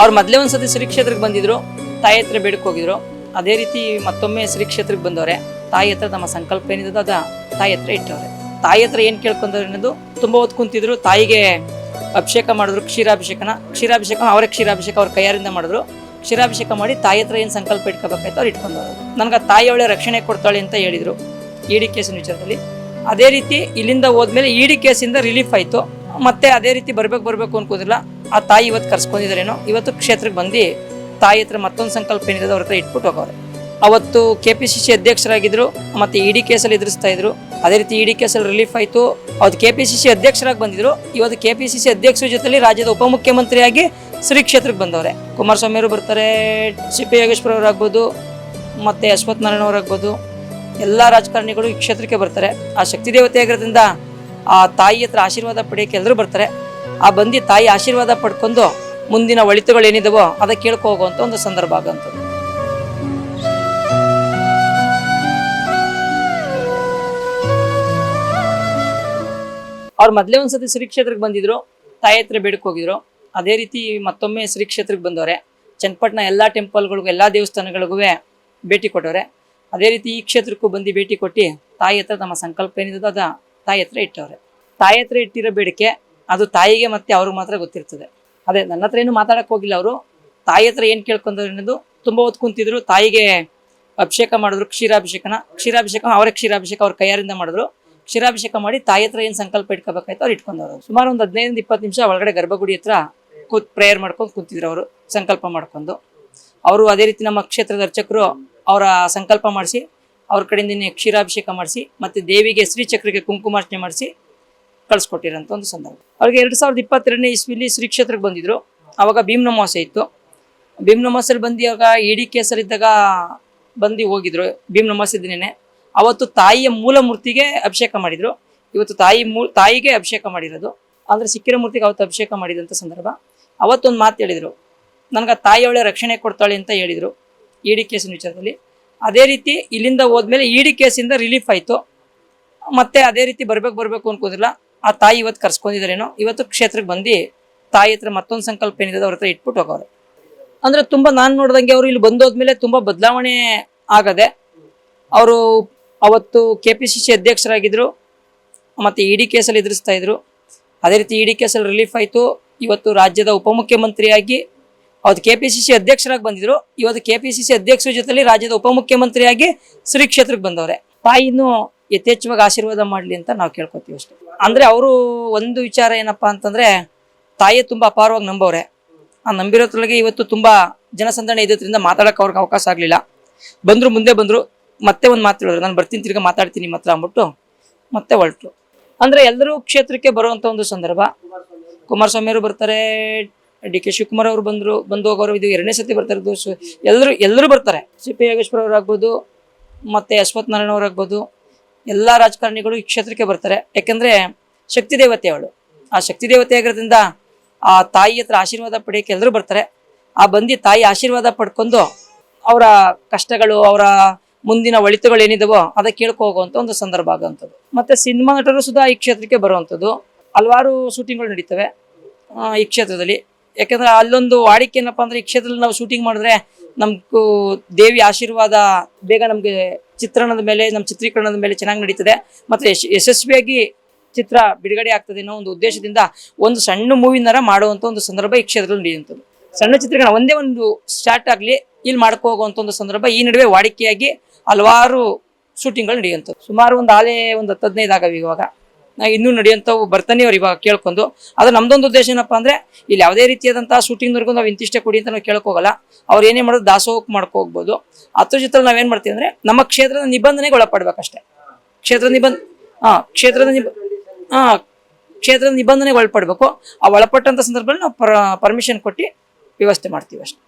ಅವ್ರು ಮೊದಲೇ ಒಂದ್ಸತಿ ಶ್ರೀ ಕ್ಷೇತ್ರಕ್ಕೆ ಬಂದಿದ್ರು, ತಾಯಿ ಹತ್ರ ಬೇಡಕ್ಕೆ ಹೋಗಿದ್ರು. ಅದೇ ರೀತಿ ಮತ್ತೊಮ್ಮೆ ಶ್ರೀ ಕ್ಷೇತ್ರಕ್ಕೆ ಬಂದವ್ರೆ. ತಾಯಿ ಹತ್ರ ತಮ್ಮ ಸಂಕಲ್ಪ ಏನಿದೆ ಅದ ತಾಯಿ ಹತ್ರ ಇಟ್ಟವ್ರೆ. ತಾಯಿ ಹತ್ರ ಏನ್ ಕೇಳ್ಕೊಂಡವ್ರು ಅನ್ನೋದು ತುಂಬಾ ಹೊತ್ತು ಕುಂತಿದ್ರು. ತಾಯಿಗೆ ಅಭಿಷೇಕ ಮಾಡಿದ್ರು ಕ್ಷೀರಾಭಿಷೇಕನ. ಕ್ಷೀರಾಭಿಷೇಕ ಅವರೇ ಕ್ಷೀರಾಭಿಷೇಕ ಅವ್ರ ಕೈಯಾರಿಂದ ಮಾಡಿದ್ರು. ಕ್ಷೀರಾಭಿಷೇಕ ಮಾಡಿ ತಾಯಿ ಹತ್ರ ಏನು ಸಂಕಲ್ಪ ಇಟ್ಕೋಬೇಕಾಯ್ತು ಅವ್ರು ಇಟ್ಕೊಂಡವ್ರು. ನನಗೆ ತಾಯಿ ಒಳ್ಳೆ ರಕ್ಷಣೆ ಕೊಡ್ತಾಳೆ ಅಂತ ಹೇಳಿದ್ರು ಡಿ ಕೇಸಿನ ವಿಚಾರದಲ್ಲಿ ಅದೇ ರೀತಿ ಇಲ್ಲಿಂದ ಹೋದ್ಮೇಲೆ ಇಡಿ ಕೇಸಿಂದ ರಿಲೀಫ್ ಆಯ್ತು. ಮತ್ತೆ ಅದೇ ರೀತಿ ಬರ್ಬೇಕು ಬರಬೇಕು ಅನ್ಕೋದಿಲ್ಲ. ಆ ತಾಯಿ ಇವತ್ತು ಕರ್ಸ್ಕೊಂಡಿದ್ದಾರೇನೋ, ಇವತ್ತು ಕ್ಷೇತ್ರಕ್ಕೆ ಬಂದು ತಾಯಿ ಹತ್ರ ಮತ್ತೊಂದು ಸಂಕಲ್ಪ ಏನಿದೆ ಅವ್ರ ಹತ್ರ ಇಟ್ಬಿಟ್ಟು ಹೋಗವ್ರೆ ಅವತ್ತು ಕೆ ಪಿ ಸಿ ಸಿ ಅಧ್ಯಕ್ಷರಾಗಿದ್ರು, ಮತ್ತೆ ಇಡಿ ಕೇಸಲ್ಲಿ ಎದುರಿಸ್ತಾ ಇದ್ರು. ಅದೇ ರೀತಿ ಇಡಿ ಕೇಸಲ್ಲಿ ರಿಲೀಫ್ ಆಯ್ತು. ಅವತ್ತು ಕೆ ಪಿ ಸಿ ಸಿ ಅಧ್ಯಕ್ಷರಾಗಿ ಬಂದಿದ್ರು. ಇವತ್ತು ಕೆ ಪಿ ಸಿ ಸಿ ಅಧ್ಯಕ್ಷರ ಜೊತೆಲಿ ರಾಜ್ಯದ ಉಪಮುಖ್ಯಮಂತ್ರಿಯಾಗಿ ಶ್ರೀ ಕ್ಷೇತ್ರಕ್ಕೆ ಬಂದವ್ರೆ. ಕುಮಾರಸ್ವಾಮಿ ಅವರು ಬರ್ತಾರೆ ಸಿ ಪಿ ಯೋಗೇಶ್ವರ ಅವರಾಗ್ಬೋದು ಮತ್ತೆ ಅಶ್ವಥ್ ನಾರಾಯಣ ಅವರಾಗ್ಬೋದು ಎಲ್ಲ ರಾಜಕಾರಣಿಗಳು ಈ ಕ್ಷೇತ್ರಕ್ಕೆ ಬರ್ತಾರೆ. ಆ ಶಕ್ತಿ ದೇವತೆ ಆಗಿರೋದ್ರಿಂದ ಆ ತಾಯಿ ಹತ್ರ ಆಶೀರ್ವಾದ ಪಡೆಯೋಕೆ ಎಲ್ಲರೂ ಬರ್ತಾರೆ. ಆ ಬಂದಿ ತಾಯಿ ಆಶೀರ್ವಾದ ಪಡ್ಕೊಂಡು ಮುಂದಿನ ಒಳಿತುಗಳು ಏನಿದವೋ ಅದಕ್ಕೆ ಕೇಳ್ಕೊ ಹೋಗುವಂಥ ಒಂದು ಸಂದರ್ಭ ಆಗಂಥದ್ದು ಅವ್ರು ಮೊದಲೇ ಒಂದ್ಸತಿ ಶ್ರೀ ಕ್ಷೇತ್ರಕ್ಕೆ ಬಂದಿದ್ರು, ತಾಯಿ ಹತ್ರ ಹೋಗಿದ್ರು. ಅದೇ ರೀತಿ ಮತ್ತೊಮ್ಮೆ ಶ್ರೀ ಕ್ಷೇತ್ರಕ್ಕೆ ಬಂದವ್ರೆ. ಚನ್ನಪಟ್ಟಣ ಎಲ್ಲ ಟೆಂಪಲ್ಗಳಿಗೂ, ಎಲ್ಲ ದೇವಸ್ಥಾನಗಳಿಗೂ ಭೇಟಿ ಕೊಟ್ಟವ್ರೆ. ಅದೇ ರೀತಿ ಈ ಕ್ಷೇತ್ರಕ್ಕೂ ಬಂದು ಭೇಟಿ ಕೊಟ್ಟು ತಾಯಿ ಹತ್ರ ತಮ್ಮ ಸಂಕಲ್ಪ ಏನಿದೆ ಅದ ತಾಯಿ ಹತ್ರ ಇಟ್ಟವ್ರೆ. ತಾಯಿ ಹತ್ರ ಇಟ್ಟಿರೋ ಬೇಡಿಕೆ ಅದು ತಾಯಿಗೆ ಮತ್ತೆ ಅವ್ರಿಗೆ ಮಾತ್ರ ಗೊತ್ತಿರ್ತದೆ. ಅದೇ ನನ್ನ ಹತ್ರ ಏನು ಮಾತಾಡಕ್ ಹೋಗಿಲ್ಲ ಅವರು. ತಾಯಿ ಹತ್ರ ಏನು ಕೇಳ್ಕೊಂಡ್ರು ಅನ್ನೋದು ತುಂಬ ಹೊತ್ತು ಕುಂತಿದ್ರು. ತಾಯಿಗೆ ಅಭಿಷೇಕ ಮಾಡಿದ್ರು ಕ್ಷೀರಾಭಿಷೇಕನ. ಕ್ಷೀರಾಭಿಷೇಕ ಅವರೇ ಕ್ಷೀರಾಭಿಷೇಕ ಅವ್ರ ಕೈಯಾರಿಂದ ಮಾಡಿದ್ರು. ಕ್ಷೀರಾಭಿಷೇಕ ಮಾಡಿ ತಾಯಿ ಹತ್ರ ಏನು ಸಂಕಲ್ಪ ಇಟ್ಕೋಬೇಕಾಯ್ತು ಅವ್ರು ಇಟ್ಕೊಂಡವ್ರು. ಸುಮಾರು ಒಂದು ಹದಿನೈದು ಇಪ್ಪತ್ತು ನಿಮಿಷ ಒಳಗಡೆ ಗರ್ಭಗುಡಿ ಹತ್ರ ಕೂತ್ ಪ್ರೇಯರ್ ಮಾಡ್ಕೊಂಡು ಕುಂತಿದ್ರು ಅವರು, ಸಂಕಲ್ಪ ಮಾಡ್ಕೊಂಡು. ಅವರು ಅದೇ ರೀತಿ ನಮ್ಮ ಕ್ಷೇತ್ರದ ಅರ್ಚಕರು ಅವರ ಸಂಕಲ್ಪ ಮಾಡಿಸಿ, ಅವ್ರ ಕಡೆಯಿಂದ ಕ್ಷೀರಾಭಿಷೇಕ ಮಾಡಿಸಿ, ಮತ್ತೆ ದೇವಿಗೆ ಶ್ರೀಚಕ್ರಿಗೆ ಕುಂಕುಮಾರ್ಚನೆ ಮಾಡಿಸಿ ಕಳಿಸ್ಕೊಟ್ಟಿರೋಂಥ ಒಂದು ಸಂದರ್ಭ. ಅವ್ರಿಗೆ ಎರಡು ಸಾವಿರದ ಇಪ್ಪತ್ತೆರಡನೇ ಇಸ್ವಿಲಿ ಶ್ರೀ ಕ್ಷೇತ್ರಕ್ಕೆ ಬಂದಿದ್ರು. ಅವಾಗ ಭೀಮ್ನಮಾಸೆ ಇತ್ತು. ಭೀಮ್ನಮಾಸಲ್ಲಿ ಬಂದಿವಾಗ ಇಡಿ ಕೇಸಲ್ಲಿದ್ದಾಗ ಬಂದು ಹೋಗಿದ್ರು ಭೀಮ್ನಮಾಸೆ ದಿನನೇ. ಅವತ್ತು ತಾಯಿಯ ಮೂಲ ಮೂರ್ತಿಗೆ ಅಭಿಷೇಕ ಮಾಡಿದ್ರು. ಇವತ್ತು ತಾಯಿ ಮೂ, ತಾಯಿಗೆ ಅಭಿಷೇಕ ಮಾಡಿರೋದು. ಅಂದ್ರೆ ಸಿಕ್ಕಿರ ಮೂರ್ತಿಗೆ ಅವತ್ತು ಅಭಿಷೇಕ ಮಾಡಿದಂಥ ಸಂದರ್ಭ. ಅವತ್ತೊಂದು ಮಾತು ಹೇಳಿದರು. ನನಗೆ ಆ ತಾಯಿ ಒಳ್ಳೆ ರಕ್ಷಣೆ ಕೊಡ್ತಾಳೆ ಅಂತ ಹೇಳಿದ್ರು ಡಿ ಕೇಸಿನ ವಿಚಾರದಲ್ಲಿ. ಅದೇ ರೀತಿ ಇಲ್ಲಿಂದ ಹೋದ್ಮೇಲೆ ಇಡಿ ಕೇಸಿಂದ ರಿಲೀಫ್ ಆಯ್ತು. ಮತ್ತೆ ಅದೇ ರೀತಿ ಬರ್ಬೇಕು, ಬರಬೇಕು ಅನ್ಕೋದಿಲ್ಲ. ಆ ತಾಯಿ ಇವತ್ತು ಕರ್ಸ್ಕೊಂಡಿದ್ದಾರೇನೋ, ಇವತ್ತು ಕ್ಷೇತ್ರಕ್ಕೆ ಬಂದು ತಾಯಿ ಹತ್ರ ಮತ್ತೊಂದು ಸಂಕಲ್ಪ ಏನಿದೆ ಅವ್ರ ಹತ್ರ ಇಟ್ಬಿಟ್ಟು ಹೋಗವ್ರೆ ಅಂದ್ರೆ ತುಂಬಾ ನಾನು ನೋಡ್ದಂಗೆ ಅವರು ಇಲ್ಲಿ ಬಂದೋದ್ಮೇಲೆ ತುಂಬಾ ಬದಲಾವಣೆ ಆಗದೆ, ಅವರು ಅವತ್ತು ಕೆ ಪಿ ಸಿ ಸಿ ಅಧ್ಯಕ್ಷರಾಗಿದ್ರು, ಮತ್ತೆ ಇಡಿ ಕೇಸಲ್ಲಿ ಎದುರಿಸ್ತಾ ಇದ್ರು. ಅದೇ ರೀತಿ ಇಡಿ ಕೇಸಲ್ಲಿ ರಿಲೀಫ್ ಆಯ್ತು. ಇವತ್ತು ರಾಜ್ಯದ ಉಪಮುಖ್ಯಮಂತ್ರಿಯಾಗಿ ಅವತ್ತು ಕೆ ಪಿ ಸಿ ಸಿ ಅಧ್ಯಕ್ಷರಾಗಿ ಬಂದಿದ್ರು. ಇವತ್ತು ಕೆ ಪಿ ಸಿ ಸಿ ಅಧ್ಯಕ್ಷರ ಜೊತೆಲಿ ರಾಜ್ಯದ ಉಪಮುಖ್ಯಮಂತ್ರಿಯಾಗಿ ಶ್ರೀ ಕ್ಷೇತ್ರಕ್ಕೆ ಬಂದವ್ರೆ. ತಾಯಿನೂ ಯಥೇಚ್ಛವಾಗಿ ಆಶೀರ್ವಾದ ಮಾಡಲಿ ಅಂತ ನಾವು ಕೇಳ್ಕೊತೀವಿ ಅಷ್ಟೇ. ಅಂದರೆ ಅವರು ಒಂದು ವಿಚಾರ ಏನಪ್ಪ ಅಂತಂದರೆ ತಾಯಿ ತುಂಬ ಅಪಾರವಾಗಿ ನಂಬವ್ರೆ. ಆ ನಂಬಿರೋದ್ರೊಳಗೆ ಇವತ್ತು ತುಂಬ ಜನಸಂದಣಿ ಇದ್ರಿಂದ ಮಾತಾಡೋಕೆ ಅವ್ರಿಗೆ ಅವಕಾಶ ಆಗಲಿಲ್ಲ. ಬಂದರು ಮುಂದೆ ಬಂದರು ಮತ್ತೆ ಒಂದು ಮಾತು ಹೇಳಿದ್ರು. ನಾನು ಬರ್ತೀನಿ, ತಿರ್ಗಾ ಮಾತಾಡ್ತೀನಿ ಮಾತ್ರ ಅಂದ್ಬಿಟ್ಟು ಮತ್ತೆ ಹೊರಟು ಅಂದರೆ ಎಲ್ಲರೂ ಕ್ಷೇತ್ರಕ್ಕೆ ಬರುವಂಥ ಒಂದು ಸಂದರ್ಭ. ಕುಮಾರಸ್ವಾಮಿಯವರು ಬರ್ತಾರೆ, ಡಿ ಕೆ ಶಿವಕುಮಾರ್ ಅವರು ಬಂದರು, ಬಂದು ಹೋಗೋರು, ಇದು ಎರಡನೇ ಸತಿ ಬರ್ತಾರೆ ಎಲ್ಲರೂ ಎಲ್ಲರೂ ಬರ್ತಾರೆ. ಸಿ ಪಿ ಯೋಗೇಶ್ವರ ಅವರಾಗ್ಬೋದು ಮತ್ತು ಅಶ್ವಥ್ ನಾರಾಯಣ ಅವರಾಗ್ಬೋದು ಎಲ್ಲ ರಾಜಕಾರಣಿಗಳು ಈ ಕ್ಷೇತ್ರಕ್ಕೆ ಬರ್ತಾರೆ. ಯಾಕಂದ್ರೆ ಶಕ್ತಿ ದೇವತೆ ಅವಳು. ಆ ಶಕ್ತಿ ದೇವತೆ ಆಗಿರೋದ್ರಿಂದ ಆ ತಾಯಿ ಹತ್ರ ಆಶೀರ್ವಾದ ಪಡೆಯೋಕೆ ಎಲ್ಲರೂ ಬರ್ತಾರೆ. ಆ ಬಂದು ತಾಯಿ ಆಶೀರ್ವಾದ ಪಡ್ಕೊಂಡು ಅವರ ಕಷ್ಟಗಳು, ಅವರ ಮುಂದಿನ ಒಳಿತುಗಳು ಏನಿದವೋ ಅದಕ್ಕೆ ಹೋಗುವಂತ ಒಂದು ಸಂದರ್ಭ ಆಗುವಂಥದ್ದು. ಮತ್ತೆ ಸಿನಿಮಾ ನಟರು ಸುಧಾ ಈ ಕ್ಷೇತ್ರಕ್ಕೆ ಬರುವಂಥದ್ದು. ಹಲವಾರು ಶೂಟಿಂಗ್ಗಳು ನಡೀತವೆ ಈ ಕ್ಷೇತ್ರದಲ್ಲಿ. ಯಾಕಂದ್ರೆ ಅಲ್ಲೊಂದು ವಾಡಿಕೆ ಏನಪ್ಪಾ ಅಂದ್ರೆ ಈ ಕ್ಷೇತ್ರದಲ್ಲಿ ನಾವು ಶೂಟಿಂಗ್ ಮಾಡಿದ್ರೆ ನಮ್ಗೂ ದೇವಿ ಆಶೀರ್ವಾದ ಬೇಗ ನಮಗೆ ಚಿತ್ರಣದ ಮೇಲೆ ನಮ್ಮ ಚಿತ್ರೀಕರಣದ ಮೇಲೆ ಚೆನ್ನಾಗಿ ನಡೀತದೆ. ಮತ್ತೆ ಯಶ್- ಯಶಸ್ವಿಯಾಗಿ ಚಿತ್ರ ಬಿಡುಗಡೆ ಆಗ್ತದೆ ಅನ್ನೋ ಒಂದು ಉದ್ದೇಶದಿಂದ ಒಂದು ಸಣ್ಣ ಮೂವಿನರ ಮಾಡುವಂತ ಒಂದು ಸಂದರ್ಭ ಈ ಕ್ಷೇತ್ರದಲ್ಲಿ ನಡೆಯುವಂಥದ್ದು. ಸಣ್ಣ ಚಿತ್ರೀಕರಣ ಒಂದೇ ಒಂದು ಸ್ಟಾರ್ಟ್ ಆಗಲಿ, ಇಲ್ಲಿ ಮಾಡ್ಕೊ ಹೋಗುವಂತ ಒಂದು ಸಂದರ್ಭ ಈ ನಡುವೆ ವಾಡಿಕೆಯಾಗಿ ಹಲವಾರು ಶೂಟಿಂಗ್ಗಳು ನಡೆಯುವಂಥದ್ದು. ಸುಮಾರು ಒಂದು ಆಲೆ ಒಂದು ಹತ್ತು ಹದಿನೈದು ಆಗವೆ ಇವಾಗ. ಇನ್ನೂ ನಡೆಯುವಂಥವು ಬರ್ತಾನೆ ಅವ್ರು ಇವಾಗ ಕೇಳ್ಕೊಂಡು. ಅದು ನಮ್ದೊಂದು ಉದ್ದೇಶ ಏನಪ್ಪ ಅಂದ್ರೆ ಇಲ್ಲಿ ಯಾವುದೇ ರೀತಿಯಾದಂತಹ ಶೂಟಿಂಗ್ವರೆಗೂ ನಾವು ಇಂತಿಷ್ಟೇ ಕೊಡಿ ಅಂತ ನಾವು ಕೇಳ್ಕೋಗಲ್ಲ ಅವ್ರು ಏನೇ ಮಾಡೋದು ದಾಸೋಹಕ್ಕೆ ಮಾಡ್ಕೋಗ್ಬೋದು ಹತ್ತು ಜೊತೆ ನಾವೇನ್ ಮಾಡ್ತೀವಿ ಅಂದ್ರೆ ನಮ್ಮ ಕ್ಷೇತ್ರದ ನಿಬಂಧನೆಗೆ ಒಳಪಡ್ಬೇಕಷ್ಟೇ. ಕ್ಷೇತ್ರ ನಿಬಂಧ, ಹಾ, ಕ್ಷೇತ್ರದ ನಿಬ, ಹಾ, ಕ್ಷೇತ್ರದ ನಿಬಂಧನೆಗೆ ಒಳಪಡ್ಬೇಕು. ಆ ಒಳಪಟ್ಟಂತ ಸಂದರ್ಭದಲ್ಲಿ ನಾವು ಪರ ಪರ್ಮಿಷನ್ ಕೊಟ್ಟು ವ್ಯವಸ್ಥೆ ಮಾಡ್ತೀವಿ ಅಷ್ಟೇ.